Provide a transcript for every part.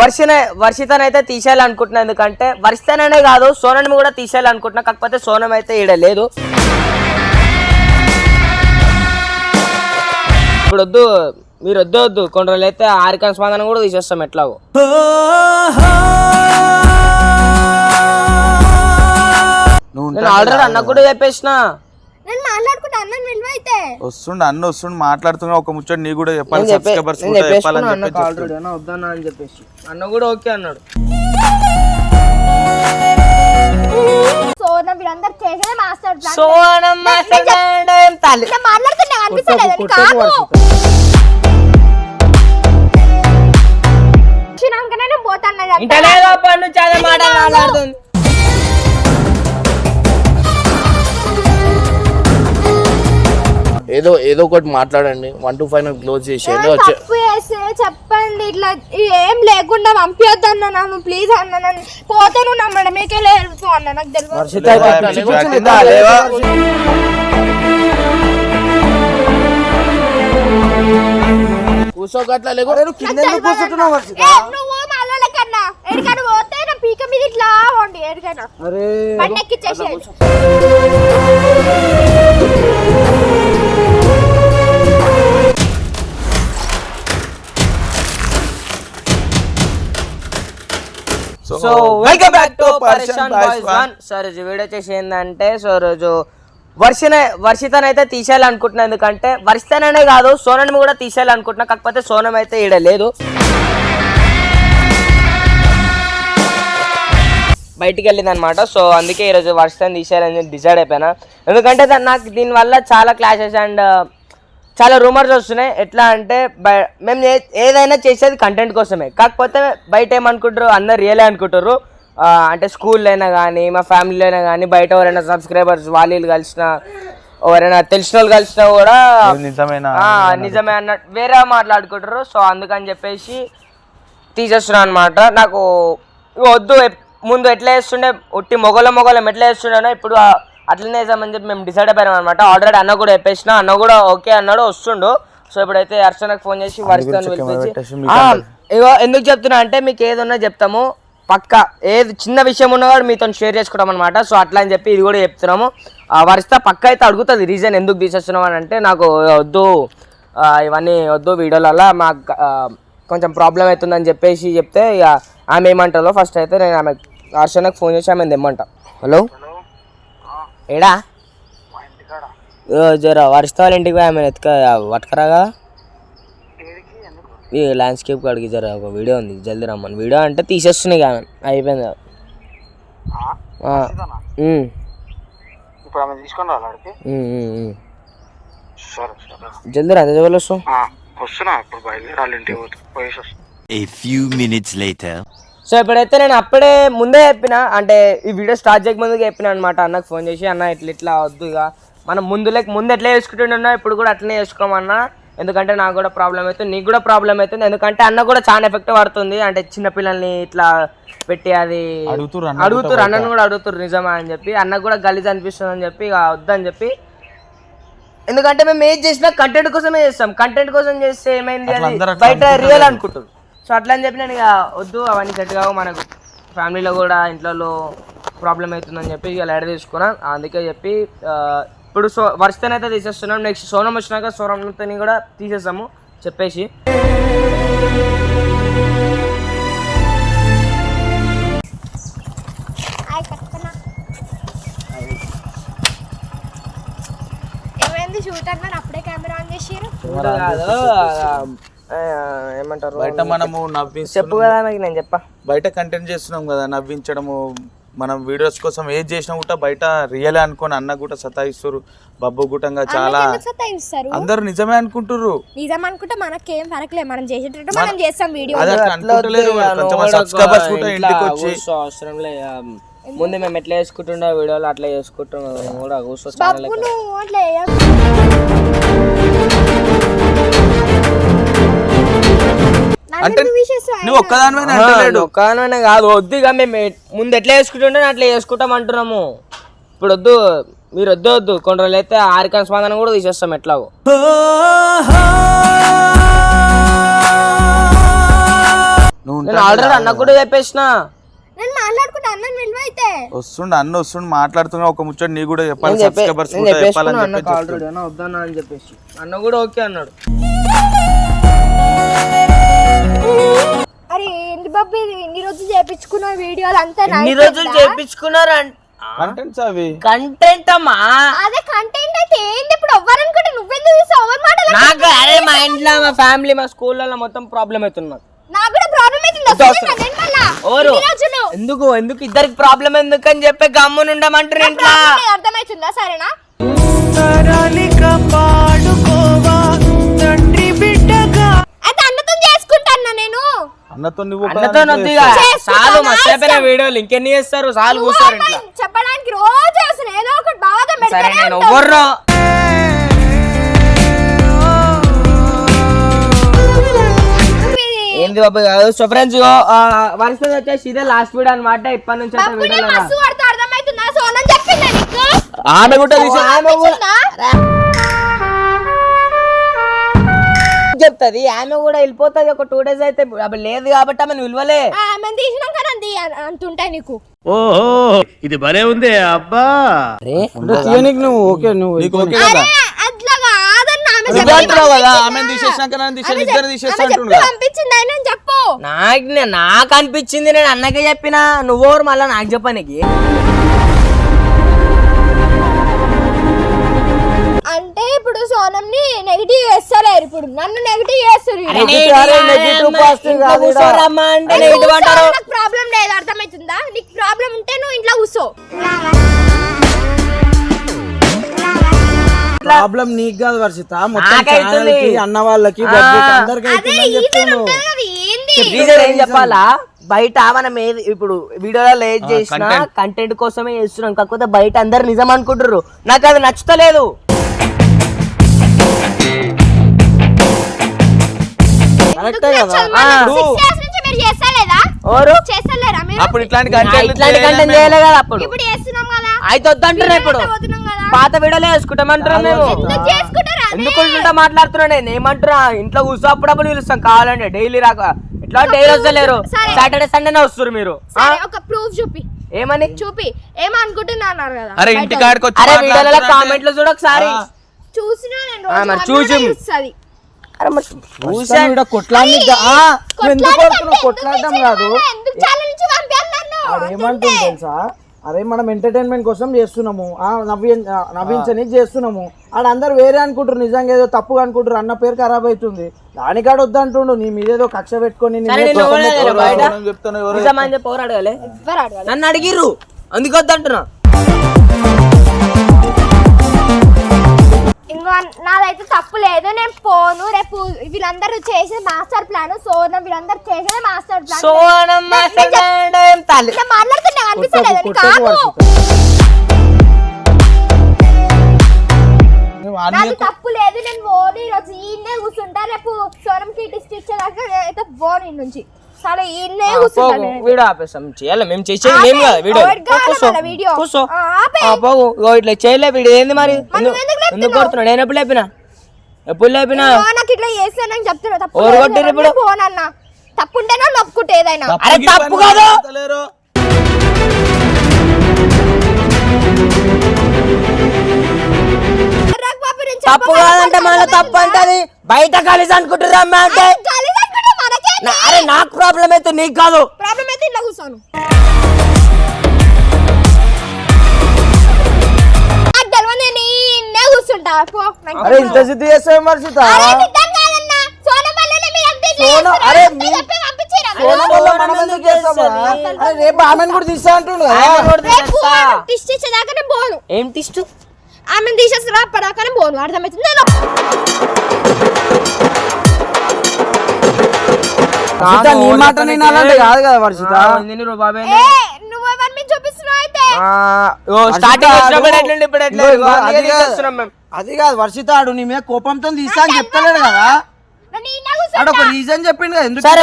వర్షనే వర్షితనైతే తీసేయాలనుకుంటున్నా. ఎందుకంటే వర్షితననే కాదు సోనని కూడా తీసేయాలనుకుంటున్నా. కాకపోతే సోనం అయితే ఈడ లేదు. ఇప్పుడు వద్దు మీరు వద్దు. వద్దు కొన్ని రోజులు అయితే ఆరికాన్ స్పందన కూడా తీసేస్తాం ఎట్లాగో. నేను ఆల్రెడీ అన్న కూడా చెప్పేసిన. మాట్లాడుకుంటా అన్నని విలువ అయితే. వస్తుండు అన్న వస్తుండు మాట్లాడుతున్నా ఒక ముచ్చట నీ కూడా చెప్పాలి నేను చెప్పే సబ్స్క్రైబర్స్ నేను కూడా చెప్పాలని చెప్పి ఆల్రెడీ అన్న వద్దన్నా అని చెప్పేసి. అన్న కూడా ఓకే అన్నాడు. సోన చేసేదే మాస్టర్ ప్లాన్ సోనమ్మ సగం తల్లి. ఇట్లా మాట్లాడుతున్నా అనిపిస్తలేదు కాదు. వచ్చినాకనే నేను పోతాను ఇంట లేదు అప్పటి నుంచి అదే మాట మాట్లాడుతుంది. ఏదో ఏదో ఒకటి మాట్లాడండి. వన్ టు ఫైవ్ క్లోజ్ చేసేయండి వచ్చే తప్పు చేస్తే చెప్పండి. ఇట్లా ఏం లేకుండా పంపించొద్దు అన్న నన్ను ప్లీజ్ అన్న నన్ను. పోతే నువ్వు నమ్మడం మీకే లేదు అన్న నాకు తెలియదు. వర్షిత లేవా? కూర్చోకట్లా లేకు. కింద ఎందుకు కూర్చుంటున్నావు వర్షిత ఏ, నువ్వు మళ్ళీ కన్నా. ఎడికైనా పోతే నా పీక మీద ఇట్లా అరే. బండి ఎక్కిచ్చేసేయండి. So welcome back to Pareshan boys one so రోజు వీడియో వచ్చేసి ఏంటంటే సో రోజు వర్షనే వర్షితనైతే తీసేయాలనుకుంటున్నా ఎందుకంటే వర్షితననే కాదు సోనని కూడా తీసేయాలనుకుంటున్నా కాకపోతే సోనం అయితే ఈడ లేదు. బయటికి వెళ్ళింది అనమాట సో అందుకే ఈరోజు వర్షితని తీసేయాలని డిసైడ్ అయిపోయినా. ఎందుకంటే నాకు దీనివల్ల చాలా క్లాషెస్ అండ్ చాలా రూమర్స్ వస్తున్నాయి. ఎట్లా అంటే మేము ఏదైనా చేసేది కంటెంట్ కోసమే. కాకపోతే బయట ఏమనుకుంటారు అందరు రియలే అనుకుంటారు. అంటే స్కూల్లో అయినా కానీ మా ఫ్యామిలీలో అయినా కానీ బయట ఎవరైనా సబ్స్క్రైబర్స్ వాళ్ళు కలిసిన ఎవరైనా తెలిసిన వాళ్ళు కలిసినా కూడా నిజమే అన్నట్టు వేరే మాట్లాడుకుంటారు. సో అందుకని చెప్పేసి తీసేస్తున్నాను అనమాట నాకు వద్దు ముందు ఎట్లా వేస్తుండే ఉట్టి మొగల మొగలం ఎట్లా వేస్తుండేనో ఇప్పుడు అట్లనే వేసామని చెప్పి మేము డిసైడ్ అయిపోయాం అనమాట ఆల్రెడీ అన్న కూడా చెప్పేసిన అన్న కూడా ఓకే అన్నాడు వస్తుండు. సో ఇప్పుడైతే హర్షణకు ఫోన్ చేసి పిలిపించి ఆ, ఇగో ఎందుకు చెప్తున్నా అంటే మీకు ఏదున్నా చెప్తాము. పక్క ఏది చిన్న విషయం ఉన్నా కూడా మీతో షేర్ చేసుకుంటాం అనమాట సో అట్లా అని చెప్పి ఇది కూడా చెప్తున్నాము. ఆ వర్షిత పక్క అయితే అడుగుతుంది రీజన్ ఎందుకు తీసేస్తున్నాం అని అంటే నాకు వద్దు ఇవన్నీ వద్దు వీడియోలలో మాకు కొంచెం ప్రాబ్లం అవుతుందని చెప్పేసి చెప్తే ఇక ఆమె ఏమంటారో ఫస్ట్ అయితే నేను ఆమె హర్షణకు ఫోన్ చేసి ఆమె తెమ్మంట. హలో ఏడా? ఓ, జర వాళ్ళ ఇంటికి పోయి? ఆమె ఎత్తుక పట్టుకరా కదా. ఈ ల్యాండ్స్కేప్ కాడికి జర ఒక వీడియో ఉంది జల్దీ రమ్మని. వీడియో అంటే తీసేస్తున్నాయి కానీ అయిపోయింది జల్దీ రా వస్తావు. ఆ, వస్తున్నా ఇప్పుడు బయలుదేరి వాళ్ళ ఇంటికి పోయేసి A few minutes later. So ఇప్పుడైతే నేను అప్పుడే ముందే చెప్పిన అంటే ఈ వీడియో స్టార్ట్ చేయక ముందుగా చెప్పిన అనమాట అన్నకు ఫోన్ చేసి అన్న ఇట్లా ఇట్లా వద్దు ఇక. మనం ముందు లేక ముందు ఎట్లా చేసుకుంటున్నా ఇప్పుడు కూడా అట్లనే చేసుకోమన్నా. ఎందుకంటే నాకు కూడా ప్రాబ్లం అవుతుంది నీకు కూడా ప్రాబ్లం అవుతుంది. ఎందుకంటే అన్న కూడా చాలా ఎఫెక్ట్ పడుతుంది. అంటే చిన్న పిల్లల్ని ఇట్లా పెట్టి అది అన్న అడుగుతురు అన్నను కూడా అడుగుతురు నిజమా అని చెప్పి. అన్నకు కూడా గలీజ్ అనిపిస్తుంది అని చెప్పి ఇక వద్దని చెప్పి. ఎందుకంటే మేము ఏది చేసినా కంటెంట్ కోసమే చేస్తాం. కంటెంట్ కోసం చేస్తే ఏమైంది బయట రియల్ అనుకుంటారు సో అట్లా అని చెప్పి నేను ఇక వద్దు అవన్నీ సెట్ కావు మనకు. ఫ్యామిలీలో కూడా ఇంట్లో ప్రాబ్లం అవుతుందని చెప్పి ఇక లైట్ తీసుకున్నా. అందుకే చెప్పి ఇప్పుడు సో వర్షతనైతే తీసేస్తున్నాం. నెక్స్ట్ సోనం వచ్చినాక సోనంతో కూడా తీసేస్తాము చెప్పేసి. హాయ్ కట్టనా ఏమైంది? షూట్ అన్నారు అప్పుడే కెమెరా ఆన్ చేసిరు ఆ, ఏమంటారు? బయట మనము చెప్పు నవ్విస్తున్నాం కదా నాకు నేను చెప్పా. బయట కంటెంట్ చేస్తున్నాం కదా నవ్వించడము. మనం వీడియోస్ కోసం ఏది చేసినా కూడా బయట రియల్ అనుకొని అన్న కూడా సతాయిస్తారు. బబ్బు గుటంగా చాలా అందరూ నిజమే అనుకుంటుర్రు. నిజం అనుకుంటే మనకేం ఫరకలే మనం చేసేటట్టు మనం చేస్తాం వీడియో అనుకుంటలేరు కొంచెం సబ్స్క్రైబర్స్ కూడా ఇంటికి వచ్చి కూర్చో అవసరం లే ఆ, ముందు మేము ఎట్లా చేసుకుంటుండే వీడియోలు అట్లా చేసుకుంటాం మేము కూడా కూర్చో అంటే? నువ్వు ఒక్కదానివే అంటలేడు. ఒక్కదానే కాదు వద్దు ఇక మేము ముందు ఎట్లా చేసుకుంటుండే అట్లా చేసుకుంటాం అంటున్నాము. ఇప్పుడు వద్దు మీరు వద్దు వద్దు. కొన్ని రోజులు అయితే ఆరికాన్ స్పందన కూడా తీసేస్తాం ఎట్లాగో. నువ్వు నేను ఆల్రెడీ అన్న కూడా చెప్పేసిన. వస్తుండు అన్న వస్తుండు మాట్లాడుతున్నా ఒక ముచ్చట నీ కూడా చెప్పాలి చెప్పాలని చెప్పేసి. అన్న కూడా ఓకే అన్నాడు. అరే ఏంటి బాబు ఇది? ఇన్ని రోజులు చేపించుకున్న వీడియోలు అంతా రోజులు? చేపించుకున్నారు కంటెంట్స్ అవి? కంటెంట్ అమ్మా? అదే కంటెంట్ అయితే ఏంటి ఇప్పుడు ఎవ్వరనుకుంటే నువ్వెందుకు చూసావు? ఎవరి మాటలు నాకు అరే మా ఇంట్లో మా ఫ్యామిలీ మా స్కూల్లో మొత్తం ప్రాబ్లం అవుతున్నారు నాకు కూడా ప్రాబ్లం అవుతుంది. వస్తుంది నేను మళ్ళా? ఓరు ఇన్ని రోజులు? ఎందుకు? ఎందుకు ఇద్దరికి ప్రాబ్లం ఎందుకు అని చెప్పి గమ్మున అర్థమవుతుందా? సరేనా? నేను. అన్నతో నువ్వు ఒక అన్నతో దాంట్లో నొద్దిగా. చేసుకుంటా, చాలు నా మర్చిపోయిన వీడియోలు ఇంకెన్ని చేస్తారు? చాలు కూర్చోరు ఇంట్లో. చెప్పడానికి రోజు ఏదో ఒకటి బాగా సరే పెడతానే నేను ఉంటావు. ఎవర్రో ఇది ఏంది బాబు? సో ఫ్రెండ్స్ వరుస వచ్చేసి ఇదే లాస్ట్ వీడియో అనమాట ఇప్పటి నుంచి అయితే బాబుని వీడియోలో మస్తు కొడతా అర్థమవుతుందా? సోనం చెప్పిందా నీకు? ఆమె కూడా తీసి- అనిపించిందా? చెప్తుంది ఆమె కూడా వెళ్ళిపోతుంది. ఒక టూ డేస్ అయితే అప్పుడు లేదు కాబట్టి ఆమె విలువలే ఆ, మేము తీసినాక నంది అంటుంటాయి నీకు. ఓహో ఇది భలే ఉంది అబ్బా. నీకు ఓకే కదా అరే అట్లా కాదన్న ఆమె నువ్వు చెప్పింది అంటున్నావు కదా పంపించింది. ఆమెను తీసేసినాక నన్ను తీసేసి ఆమె ఇద్దరు చెప్- తీసేస్తా ఆమె అంటుండు చెప్పి కదా పంపించింది ఆయన చెప్పు. నాకు నే- నాకు అనిపించింది నేను అన్నకే చెప్పిన నువ్వెవరు మళ్ళీ నాకు చెప్పనికి. అంటే ఇప్పుడు సోనం ని నెగిటివ్ చేస్తలేరు ఇప్పుడు. నన్ను నెగిటివ్ చేస్తారు నాకు ప్రాబ్లం లేదు. అర్థమవుతుందా నీకు ప్రాబ్లం ఉంటే నువ్వు ఇంట్లో కూర్చో. ప్రాబ్లం నీకు కాదు వర్షిత మొత్తం నాకైతుంది. ఛానల్కి అన్న వాళ్ళకి. బడ్జెట్ అందరికి అదే అవుతుందని ఏంది? రీజన్ ఏం చెప్పాలా? బయట మనం ఏది ఇప్పుడు వీడియోలో ఏది చేసినా. కంటెంట్ కోసమే చేస్తున్నాం. కాకపోతే బయట అందరు నిజం అనుకుంటారు నాకు అది నచ్చుతలేదు. అప్పుడు ఇట్లాంటి కంటెంట్ ఇట్లాంటి కంటెంట్ చేయలే కదా అప్పుడు. ఇప్పుడు చేస్తున్నాం కదా. అయితే వద్దంటున్నా ఇప్పుడు. పాత వీడియోలే వేసుకుంటామంటున్నాం మేము. ఎందుకు చేసుకుంటారా? ఎందుకు ఉల్టా మాట్లాడుతున్నా నేను? ఏమంటున్నా? ఇంట్లో కూర్చో అప్పుడప్పుడు పిలుస్తాం కావాలంటే. డైలీ రాక. ఎట్లా? డైలీ వస్తలేరు. సాటర్డే సండేనే వస్తారు మీరు. ఒక ప్రూఫ్ చూపి. ఏమని? చూపి. ఏమనుకుంటున్నా కదా. అరే. ఇంటి కాడికి వచ్చి అరే కామెంట్లు చూడ ఒకసారి. చూసినా నేను రోజు చూసి. అరే మరి కొట్లాడి ఎందుకు కొడుతున్నావు? కొట్లాడడం కాదు నన్ను? నన్ను? ఏమంటుంది తెలుసా? అరే మనం ఎంటర్టైన్మెంట్ కోసం చేస్తున్నాము. నవ్వి నవ్వించని చేస్తున్నాము. ఆడ అందరు వేరే అనుకుంటారు నిజంగా ఏదో తప్పుగా అనుకుంటారు అన్న పేరు ఖరాబ్ అవుతుంది. దానికాడ వద్దంటుండు నీ మీద ఏదో కక్ష పెట్టుకొని నీ సరే మీద వీళ్ళందరూ చేసే మాస్టర్ ప్లాన్? సోన వీళ్ళందరూ చేసేది మాస్టర్ ప్లాన్. సోనం మాట్లాడడం తల్లి. నేను మాట్లాడుతున్నా అనిపిస్తలేదు అన్ని నాకు తప్పు లేదు నేను పోను ఈరోజు ఈయన్నే కూర్చుంటా రేపు సోనంకి టిస్ట్ ఇచ్చేదాకా అయితే పోను ఈ నుంచి. సరే ఈయన్నే కూర్చుంటా నేను. వీడియో ఆపేస్తాం చేయాలి మేము చేసేది మేము కదా వీడియో. కాదు వీడియో. కూర్చో. ఇట్లా చేయలే వీడియో ఏంది మరి? ఎందుకు లేపుతున్నావు? ఎందుకు కొడుతున్నాడు నేను ఎప్పుడు లేపినా? ఎప్పుడు లేపినా? నాకు ఇట్లా చేస్తానని చెప్తున్నా తప్పు ఎవరు లేదు, కొట్టిర్రు నేను ఇప్పుడు? పోనన్నా తప్పు ఉంటేనే నొప్పుకుంటే ఏదైనా. అరే తప్పు కాదు. రాక్ నుంచి తప్పు కాదంటే మళ్ళీ తప్పు అంటది. బయట కలిసి అనుకుంటుర్రా అమ్మ అంటే? కలిసి అనుకుంటే మనకే నా- అరే నాకు ప్రాబ్లం అయితే నీకు కాదు. ప్రాబ్లం అయితే ఇట్లా కూర్చోను. కూర్చుంటా పో అరే. ఇంత సిద్ధి చేస్తావు సోనం. అరే. సోనం వల్ల మనం ఎందుకు చేస్తామా? అరే రేపు ఆమెను కూడా తీస్తా అంటుండు కదా పోను. ఏం తిష్టు ఆమెను తీసేసి పోను. అర్థమవుతుంది నేను నీ మాట నేను అలాంటి కాదు కదా వర్షిత బాబాయ్ ఏ నువ్వు ఎవరి మీద చూపిస్తున్నావు అయితే స్టార్టింగ్ వర్షిత వచ్చినప్పుడు ఆడు. ఎట్లుండి ఇప్పుడు ఎట్లా? ఇదిగో, ఇదిగో అది కాదు. వర్షిత ఆడు నీ మీద కోపంతో తీస్తా అని చెప్తలేడు కదా. ఆడు ఒక. రీజన్ చెప్పిండు కదా ఎందుకు సరే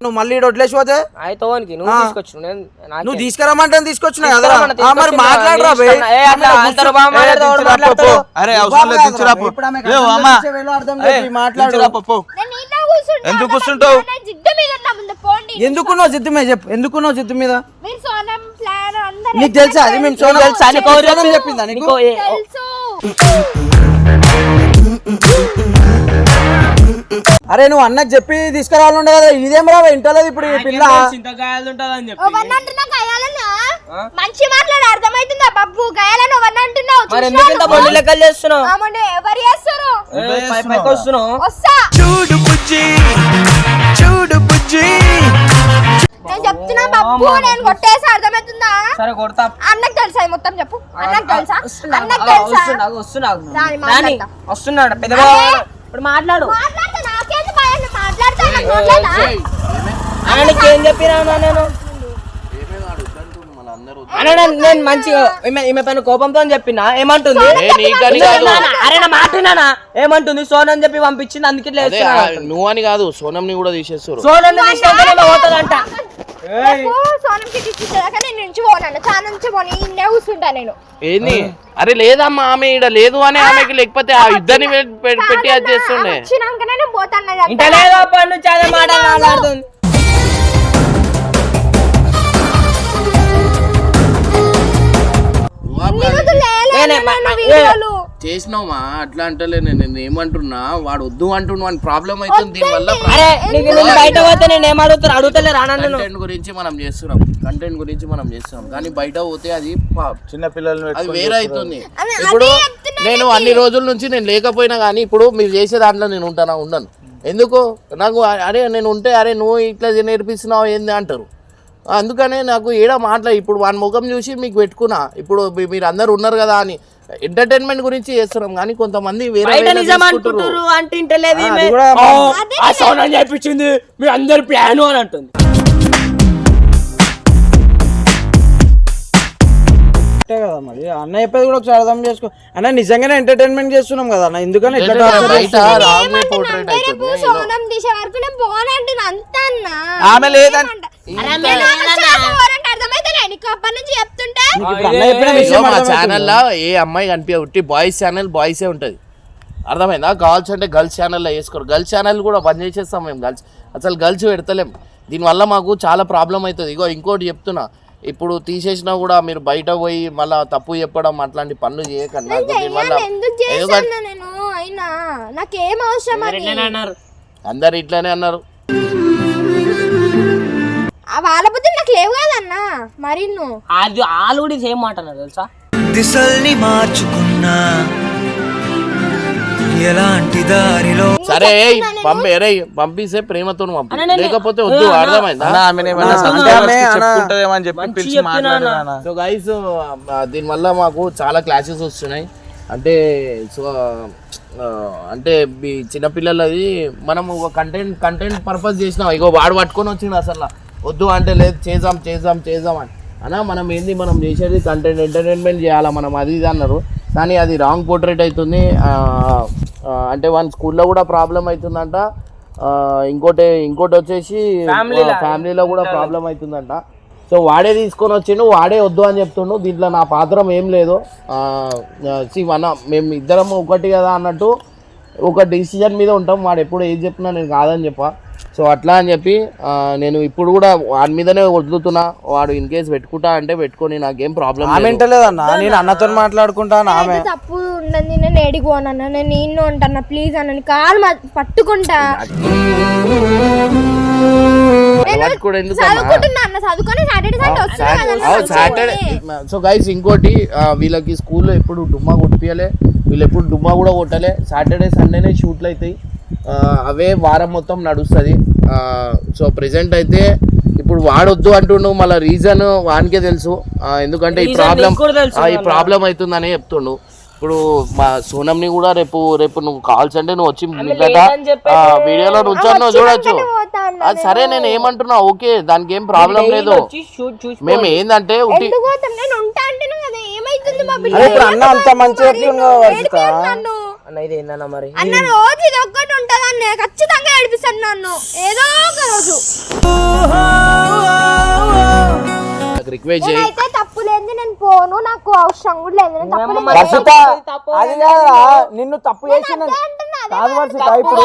నువ్వు మళ్ళీ ఈడ వదిలేసి పోతే అయితే నువ్వు. తీసుకొచ్చు నువ్వు తీసుకురమ్మంటే తీసుకొచ్చినా కదా తీసుకురమ్మన్నా, ఆ, మరి తీసుకొచ్చిందా? మాట్లాడరా. అరే అవసరం లేదు మాట్లాడు. ఎందుకు కూర్చుంటావు? ఎందుకున్నావు జిద్దు మీద చెప్పు? ఎందుకున్నావు జిద్దు మీద? నీకు తెలుసా? అది మేము సోనం తెలుసా? చెప్పిందా నీకు అరే నువ్వు అన్నకు చెప్పి తీసుకురావాలండే కదా ఇదేం రా ఇంటలేదు ఇప్పుడు ఈ పిల్ల. మంచి మాట్లాడి అర్థమైతుందా బబ్బు గయాలని ఎవరిని అంటున్నావు మరి చూసినావా ఎందుకు ఇంత నువ్వు? బొల్లి లెక్కలు చేస్తున్నావు? ఆమండి ఎవరు చేస్తారు? ఏ, పై- పైకి వస్తున్నావు వస్తా. నేను చెప్తున్నా బబ్బు నేను కొట్టేసి అర్థమవుతుందా? సరే కొడతా. అన్నకు తెలుసా మొత్తం చెప్పు? అన్నకు తెలుసా? అన్నకు. వస్తున్నాడు పెద్ద. బావ. ఇప్పుడు మాట్లాడు మాట్లాడతా నాకేంది భయం నువ్వు మాట్లాడతా నాకు మాట్లాడతా అన్న నీకేం చెప్పినా నేను అన్న నేను- నేను మంచిగా ఈమె ఈమె పైన కోపంతో చెప్పినా ఏమంటుంది ఏ అరే నా మాట వినానా? ఏమంటుంది? సోన్ అని చెప్పి పంపించింది అందుకే ఆ, నువ్వని కాదు సోనంని కూడా తీసేస్తారు సోన్ పోతుందంట రేపు సోనంకి తీసుకుంటా నేను నుంచి పోనాను. చాలా నుంచి పోనీ. ఇన్నే కూర్చుంటా నేను. ఏంది? అరే లేదమ్మా ఆమె ఈడ లేదు అని ఆమెకి లేకపోతే ఆ ఇద్దరిని పె- పె- పెట్టి అది చేస్తుండే. వచ్చినాకనే నేను పోతాను ఇంత లేదు అప్పటి నుంచి అదే మాట మాట్లాడుతుంది. చేసినావా? అట్లా అంటలే నేను. నేను ఏమంటున్నా? వాడు వద్దు అంటున్నా ప్రాబ్లం అవుతుంది. దీనివల్ల బయట పోతే నేను ఏం అడుగుతాను అడుగుతలే కంటెంట్ గురించి మనం చేస్తున్నాం. కంటెంట్ గురించి మనం చేస్తున్నాం. కానీ బయట పోతే అది చిన్న పిల్లల్ని అది వేరే అవుతుంది. ఇప్పుడు నేను అన్ని రోజుల నుంచి నేను లేకపోయినా కానీ ఇప్పుడు మీరు చేసే దాంట్లో నేను ఉంటానా ఉండను. ఎందుకు? నాకు అరే నేను ఉంటే అరే నువ్వు ఇట్లా నేర్పిస్తున్నావు ఏంది అంటారు. అందుకనే నాకు ఏడ మాట్లా ఇప్పుడు వాని ముఖం చూసి మీకు పెట్టుకున్నా. ఇప్పుడు మీరు అందరు ఉన్నారు కదా అని. ఎంటర్టైన్మెంట్ గురించి చేస్తున్నాం కానీ కొంతమంది చెప్పించింది మీ అందరి ప్లాన్ అని అంటుంది. అంతే కదా మరి. అన్న చెప్పేది కూడా ఒకసారి అర్థం చేసుకో. అన్న నిజంగానే ఎంటర్టైన్మెంట్ చేస్తున్నాం కదా అన్న. ఎందుకని ఆమె లేదని నీకు అప్పటి నుంచి చెప్తుంటే ఇదిగో మా? ఛానల్లో ఏ అమ్మాయి కనిపించ ఉట్టి బాయ్స్ ఛానల్ బాయ్సే ఉంటుంది. అర్థమైందా? గర్ల్స్ అంటే గర్ల్స్ ఛానల్లో వేసుకోరు. గర్ల్స్ ఛానల్ కూడా బంద్ చేసేస్తాం మేము గర్ల్స్. అసలు గర్ల్స్ పెడతలేం. దీనివల్ల మాకు చాలా ప్రాబ్లం అవుతుంది. ఇగో ఇంకోటి చెప్తున్నా. ఇప్పుడు తీసేసినా కూడా మీరు బయట పోయి మళ్ళీ తప్పు చెప్పడం అట్లాంటి పనులు చేయకండి నాకు దీనివల్ల చెయ్యాలి, ఎందుకు ఎందుకంటే చేశాను నేను? అయినా నాకేం అవసరం అది? అన్నారు. అందరు ఇట్లానే అన్నారు. ఆ వాళ్ళ బుద్ధి నాకు లేవు కదన్నా మరి నువ్వు అది వాళ్ళు కూడా సేమ్ మాట అన్నారు తెలుసా? దిశల్ని మార్చుకున్నా ఎలాంటి దారిలో? సరే ఏయ్, పంపే రే పంపిస్తే ప్రేమతో పంపి. లేకపోతే వద్దు అర్థమైందా? అన్న అన్న, అన్న. చెప్పుకుంటదేమని చెప్పి మంచి పిలిచి చెప్తున్నా అన్న. మాట్లాడాను సో గైస్ దీనివల్ల మాకు చాలా క్లాసెస్ వస్తున్నాయి. అంటే సో అంటే మీ చిన్నపిల్లలది మనం ఒక కంటెంట్ కంటెంట్ పర్పస్ చేసినాం. ఇగో వాడు పట్టుకొని వచ్చిండు అసలు. వద్దు అంటే లేదు చేద్దాం చేద్దాం చేద్దాం అని. అన్నా మనం ఏంది మనం చేసేది కంటెంట్ ఎంటర్టైన్మెంట్ చేయాలా? మనం అది ఇది అన్నారు. కానీ అది రాంగ్ పోర్ట్రేట్ అవుతుంది అంటే వన్ స్కూల్లో కూడా ప్రాబ్లం అవుతుందంట. ఇంకోటి ఇంకోటి వచ్చేసి. ఫ్యామిలీలో కూడా ప్రాబ్లం అవుతుందంట. సో వాడే తీసుకొని వచ్చిండు వాడే వద్దు అని చెప్తుండు. దీంట్లో నా పాత్రం ఏం లేదు. సి మన మేము ఇద్దరం ఒకటి కదా అన్నట్టు ఒక డిసిజన్ మీద ఉంటాం. వాడు ఎప్పుడు ఏది చెప్పినా నేను కాదని చెప్పా. సో అట్లా అని చెప్పి నేను ఇప్పుడు కూడా వాడి మీదనే వదులుతున్నా. వాడు ఇన్ కేసు పెట్టుకుంటా అంటే పెట్టుకొని నాకేం ప్రాబ్లం ఆమె వింటలేదన్న? నేను అన్నతో మాట్లాడుకుంటాను ఆమె? తప్పు ఉండదు నేను ఏడిపోనన్నా నేను నిన్ను ఉంటాను ప్లీజ్ అన్న కాలు మ- పట్టుకుంటా. సో గైస్ ఇంకోటి వీళ్ళకి స్కూల్లో ఎప్పుడు డుమ్మా కొట్టియలే వీళ్ళు ఎప్పుడు డుమ్మా కూడా కొట్టలే. సాటర్డే సండేనే షూట్లు అవుతాయి అవే వారం మొత్తం నడుస్తుంది. సో ప్రెసెంట్ అయితే ఇప్పుడు వాడొద్దు అంటుండు మళ్ళీ రీజన్ వానికే తెలుసు. ఎందుకంటే ఈ ప్రాబ్లం ఈ ప్రాబ్లం అవుతుందని చెప్తుండు. ఇప్పుడు మా సోనంని కూడా రేపు రేపు నువ్వు కాల్స్ అంటే నువ్వు వచ్చి మిగతా చెప్పేసి వీడియోలో నుంచో చూడొచ్చు. అది సరే నేను ఏమంటున్నా? ఓకే దానికి ఏం ప్రాబ్లం లేదు. వచ్చి షూట్ చూసి మేము కదా ఇప్పుడు అన్న అంత అన్న మరి? అన్న రోజు ఇది ఒక్కటి ఖచ్చితంగా నన్ను. ఏదో ఒక రోజు. రిక్వెస్ట్ చేయి. నేను పోను నాకు అవసరం కూడా లేదు. నేను తప్పు వర్షిత అది నిన్ను తప్పు చేసిన అదే అంటున్నా, అదే కాదు వర్షిత ఇప్పుడు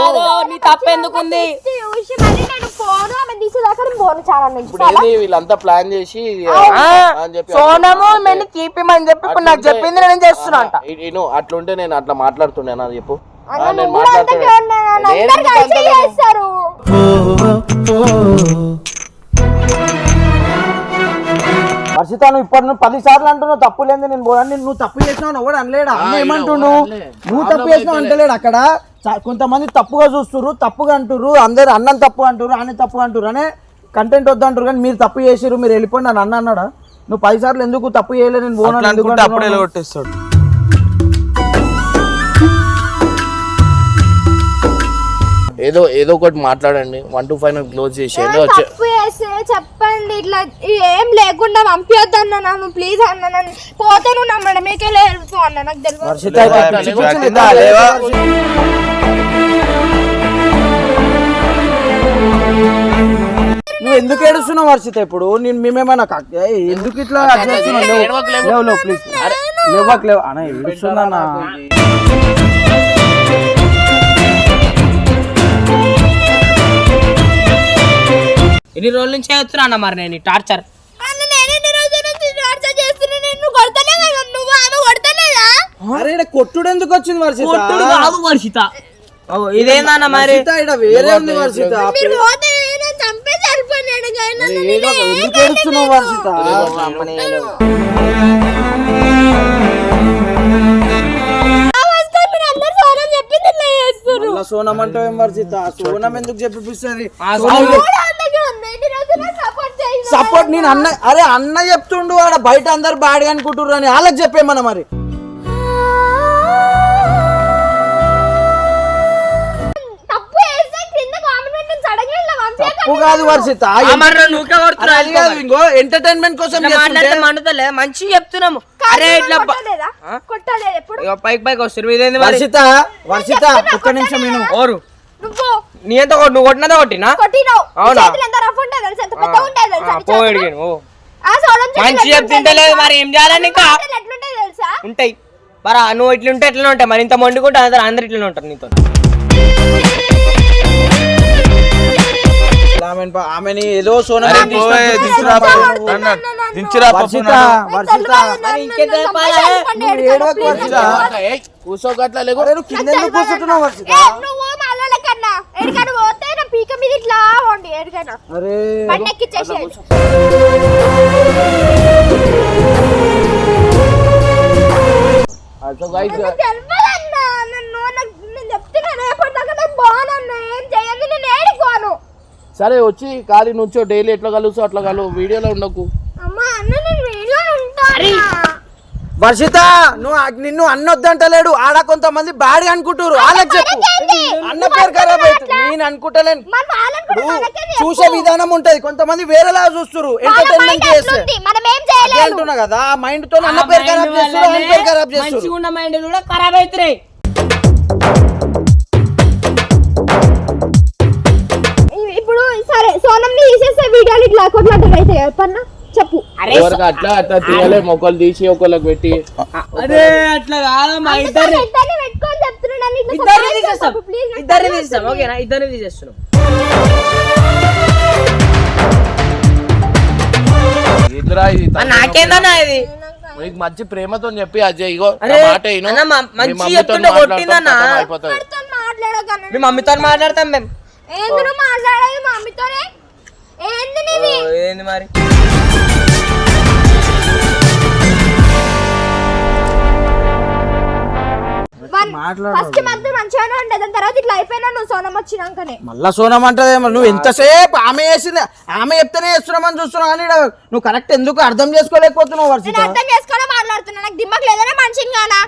నీ తప్పు ఎందుకుంది? చూసి మరి నేను పోను ఆమె తీసేదాకా నేను పోను చాలా నుంచి ఇప్పుడు ఏంది వీళ్ళంతా ప్లాన్ చేసి ఆ, అని చెప్పి సోనము మెన్ని తీపిమని చెప్పి ఇప్పుడు నాకు చెప్పింది నేను చేస్తున్నా అంట. ఇ- ఇను అట్లుంటే నేను అట్లా మాట్లాడుతున్నాను అది చెప్పు. ఆ, అన్న, నేను నువ్వు కూడా అంతే మాట్లాడుతున్నా చూడండి, నన్ను. నేను అందరు కలిసి అంతలేను. చేస్తారు. వర్షిత నువ్వు ఇప్పుడు నువ్వు పది సార్లు అంటున్నావు తప్పు లేదు నేను పోను నువ్వు తప్పు చేసినావు ఎవడు అనలేడా? అన్న ఏమంటుండు. నువ్వు తప్పు చేసినావు అంటలేడు అక్కడ. కొంతమంది తప్పుగా చూస్తురు తప్పుగా అంటుర్రు అందరు అన్నం తప్పు అంటుర్రు ఆయన తప్పు అంటుర్రు అనే కంటెంట్ వద్దంటారు కానీ మీరు తప్పు చేసిర్రు మీరు వెళ్ళిపోండి అని అన్న అన్నాడా? నువ్వు పది సార్లు ఎందుకు తప్పు చేయలేదు నేను పోను అప్పుడే? కొట్టేస్తాడు ఏదో ఏదో ఒకటి మాట్లాడండి. వన్ టు ఫైవ్ క్లోజ్ చేసేయండి వచ్చే చెప్పండి ఇట్లా ఏం లేకుండా పంపించొద్దు అన్న నన్ను ప్లీజ్ అన్న నన్ను. పోతే నువ్వు నమ్మడం మీకే లేదు అన్న నాకు తెలియదు. లేవా? నువ్వు ఎందుకు ఏడుస్తున్నావు వర్షిత ఇప్పుడు? నేను ఏయ్, ఎందుకు ఇట్లా. లేవు. లేవు ప్లీజ్ లేవకు లేవు. అన్న ఏడుస్తుందన్న. ఎన్ని రోజుల నుంచి చేస్తున్నా అన్న మరి నేను టార్చర్ అరే ఈడ కొట్టుడు ఎందుకు వచ్చింది వర్షిత? కొట్టుడు కాదు వర్షిత. ఓ, ఇదేందన్న మరి? వర్షిత ఈడ వేరే ఉంది ఏదో ఎందుకు ఏడుస్తున్నావు వర్షిత? మళ్ళా సోనం అంటావు ఏం వర్షిత సోనం ఎందుకు చెప్పిస్తుంది సపోర్ట్ నేను అన్న అరే అన్న చెప్తుండు ఆడ బయట అందరు బాడీ అనుకుంటుర్రు అని వాళ్ళకి చెప్పేమన్నా మరి. తప్పు కాదు వర్షిత. మరి నువ్వుకే కొడుతున్నా అది కాదు ఇంకో ఎంటర్టైన్మెంట్ కోసం మండుతలే మంచిగా చెప్తున్నాము. అరే ఇట్లా పైకి పైకి వస్తారు ఇదేంది మరి? వర్షిత వర్షిత ఒక్క నిమిషం నేను ఓరు. నువ్వు. నీ ఎంత కొట్టు నువ్వు కొట్టినదా కొట్టినా? అవునా? చేతులు ఎంత రఫ్ ఉంటుంది తెలుసా? ఎంత పెద్దగా ఉంటుంది తెలుసా? నీ పో చేతులు? అడిగాను ఓ. ఆ సోనం చేతులు మంచి ఎట్లుంటాయి చెప్తుంటే లేదు తెలుసా? మరి ఏం చేయాలని ఇంకా? ఉంటాయి. మరి నువ్వు ఇట్లుంటే ఎట్లా ఉంటాయి? మరి ఇంత మొండుకుంటే అందరు అందరు ఇట్లనే ఉంటారు నీతో. చెప్పాలా? నువ్వు ఏడవకు వర్షిత? కూర్చోగట్ల కూర్చుంటున్నావు పీక మీద ఇట్లా వండి బండి ఎక్కిచ్చేసేయండి. సో గైస్ నన్ను నాకు- నేను చెప్తున్నా రేపటిదాకా నాకు బాగున్నా ఏం సరే వచ్చి ఖాళీ నుంచో డైలీ ఎట్లా కలుస్తావు అట్లా కలు వీడియోలో ఉండకు. అన్న వర్షిత నువ్వు నిన్ను అన్న వద్దంటలేడు. ఆడ కొంతమంది బాడీ అనుకుంటారు వాళ్ళకి చెప్పు. అన్న పేరు ఖరాబ్ అవుతుంది నేను అనుకుంటలేను. చూసే విధానం ఉంటది. కొంతమంది వేరేలా చూస్తారు ఎంటర్టైన్మెంట్ చేస్తే అట్లుంది. మనం ఏం అదే చేయలేము అంటున్నా కదా. ఆ మైండ్తో అన్న పేరు ఖరాబ్ చేస్తారు ఆయన పేరు ఖరాబ్ చేస్తారు మైండ్ కూడా ఖరాబ్ అవుతున్నాయి. తీసేస్తే వీడియోలు ఇట్లా కొట్లాట అయితే చెప్పన్నా చెప్పు. అరే ఎవరికి అట్లా అట్లా తీయాలి మొక్కలు తీసి ఒకళ్ళకి పెట్టి. అరే అట్లా చెప్తున్నాను ఇట్లా ఇద్దరిని surprise తీసేస్తాం. ఓకేనా? ఇద్దరిని తీసేస్తున్నాం. ఇద్దరా ఇది నాకేందన్నా ఇది? నీకు మంచి ప్రేమతో చెప్పి అజయ్ ఇగో మాట మా- మీ అయిపోతది. మీ మమ్మీతో మాట్లాడతాం మేము. ఏంది మాట్లాడేది మా మమ్మీతోనే? ఏంది మరి? ఫస్ట్ మధ్య మంచిగానే ఉండేది దాని తర్వాత ఇట్లా అయిపోయినా నువ్వు సోనం వచ్చినాకనే. మళ్ళా సోనం అంటదేమో నువ్వు ఎంతసేపు ఆమె చేసింది ఆమె చెప్తేనే చేస్తున్నామని చూస్తున్నావు కానీ ఈడ నువ్వు కరెక్ట్ ఎందుకు అర్థం చేసుకోలేకపోతున్నావు వర్షిత? నేను అర్థం మాట్లాడుతున్నా? నాకు దిమ్మకు లేదనే మనిషిని కానా?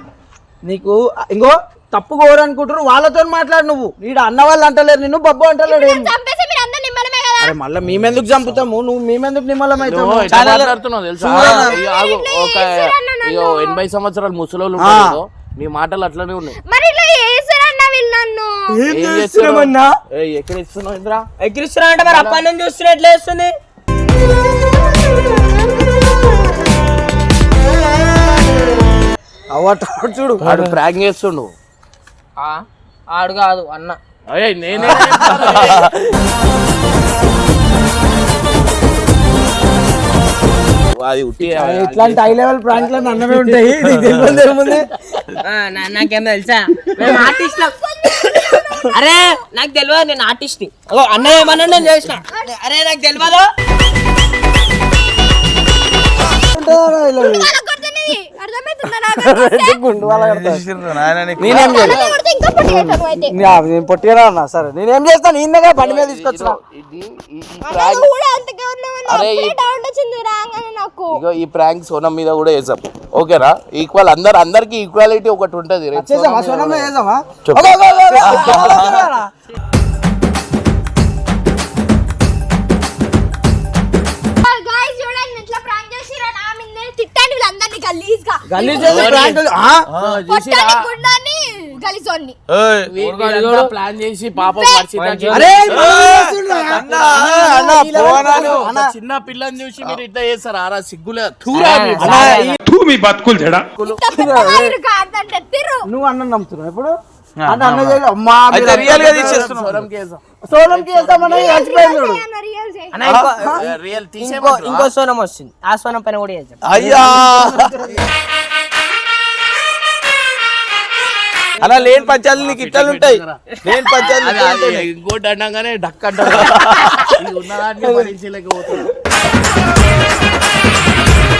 నీకు ఇంకో తప్పు కోరనుకుంటారు వాళ్ళతో మాట్లాడు నువ్వు. ఈడ అన్న వాళ్ళు అంటలేరు నిన్ను బబ్బు అంటలేడు అరే మళ్ళీ మేమెందుకు చంపుతాము? నువ్వు మేమెందుకు నిమ్మలం తెలుసా? ఒక ఇగో ఎనభై సంవత్సరాలు ముసలోళ్ళు నీ మాటలు అట్లనే ఉన్నాయి. మరి ఇట్లా చేసారన్న వీళ్ళు నన్ను? నన్ను ఏం ఏం చేస్తున్నామన్నా ఏయ్, ఎక్కడ ఇస్తున్నావు ఇంద్రా? ఎక్కిరిస్తున్నా అంటే మరి అప్పటి నుంచి చూస్తున్నా ఎట్లా వేస్తుంది అవట చూడు వాడు ప్రాంక్ చేస్తుండు. ఆడు కాదు అన్న. అయ్యే నేనే అది ఉట్టి ఇట్లాంటి హై లెవెల్ ప్రాంక్లు అన్నమే ఉంటాయి. నీకు తెలుసా? మేము ఆర్టిస్ట్ అరే నాకు తెలియదు నేను ఆర్టిస్ట్ని. అన్నయ్య ఏమన్నా నేను చేసిన. అరే నాకు తెలియదు. నీకు నేనేం చేయను. నన్ను కొడితే ఇంకా పొట్టి అవుతాను అయితే. నే- నేను పొట్టిగా ఉన్నా సరే. నేనేం చేస్తాను ఈయనగా బండి మీద తీసుకొచ్చిన. ఇగో ఈ ప్రాంక్ సోనం మీద కూడా వేసాం ఓకేనా? ఈక్వల్ అందరు అందరికి ఈక్వాలిటీ ఒకటి ఉంటది గలీజ్గా గలీజ్. గుండాన్ని గలీజోన్ని. ప్లాన్ చేసి పాపం చిన్న పిల్లని చూసి మీరు ఇట్లా చేస్తారు? ఆరా సిగ్గులే. తూ మీ బతుకులు చెడా. నువ్వు అన్నం నమ్ముతున్నావు ఇప్పుడు? అంటే అన్న అమ్మా అయితే రియల్గా చచ్చిపోయింది. రియల్ ఇంకో సోనం వస్తుంది. ఆ సోనం పైన కూడా చేద్దాం. అయ్యా! అలా లేని పంచాయతీలు నీకు ఇట్లా ఉంటాయి. లేని పంచాయతీలు ఉంటాయి. ఇంకోటి అనగానే డక్ భరించలేకపోతున్నాడు